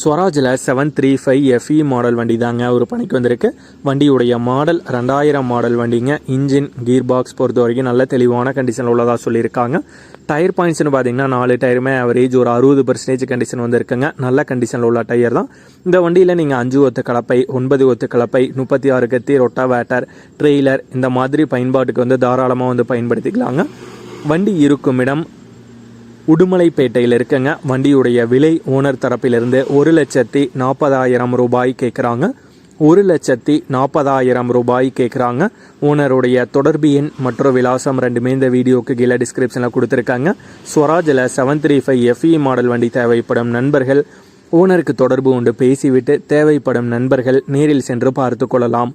ஸ்வராஜில் seven three five FE model வண்டி தாங்க ஒரு பணிக்கு வந்திருக்கு. வண்டியுடைய மாடல் ரெண்டாயிரம் மாடல் வண்டிங்க. இன்ஜின் கீர் பாக்ஸ் பொறுத்த வரைக்கும் நல்ல தெளிவான கண்டிஷனில் உள்ளதாக சொல்லியிருக்காங்க. டயர் பாயிண்ட்ஸ்னு பார்த்தீங்கன்னா நாலு டயருமே அவரேஜ் ஒரு அறுபது பர்சன்டேஜ் கண்டிஷன் வந்திருக்குங்க. நல்ல கண்டிஷனில் உள்ள டயர் தான். இந்த வண்டியில் நீங்கள் அஞ்சு ஒத்து கலப்பை ஒன்பது ஒத்து கலப்பை முப்பத்தி ஆறு கத்தி ரொட்டா வேட்டர் ட்ரெய்லர் இந்த மாதிரி பயன்பாட்டுக்கு வந்து தாராளமாக வந்து பயன்படுத்திக்கலாங்க. வண்டி இருக்கும் இடம் உடுமலைப்பேட்டையில் இருக்கங்க. வண்டியுடைய விலை ஓனர் தரப்பிலிருந்து ஒரு லட்சத்தி நாற்பதாயிரம் ரூபாய் கேட்குறாங்க. ஒரு லட்சத்தி நாற்பதாயிரம் ரூபாய் கேட்குறாங்க. ஓனருடைய தொடர்பு எண் மற்றும் விலாசம் ரெண்டுமே இந்த வீடியோக்கு கீழே டிஸ்கிரிப்ஷனில் கொடுத்துருக்காங்க. ஸ்வராஜில் seven three five FE model வண்டி தேவைப்படும் நண்பர்கள். ஓனருக்கு தொடர்பு கொண்டு பேசிவிட்டு தேவைப்படும் நண்பர்கள் நேரில் சென்று பார்த்து கொள்ளலாம்.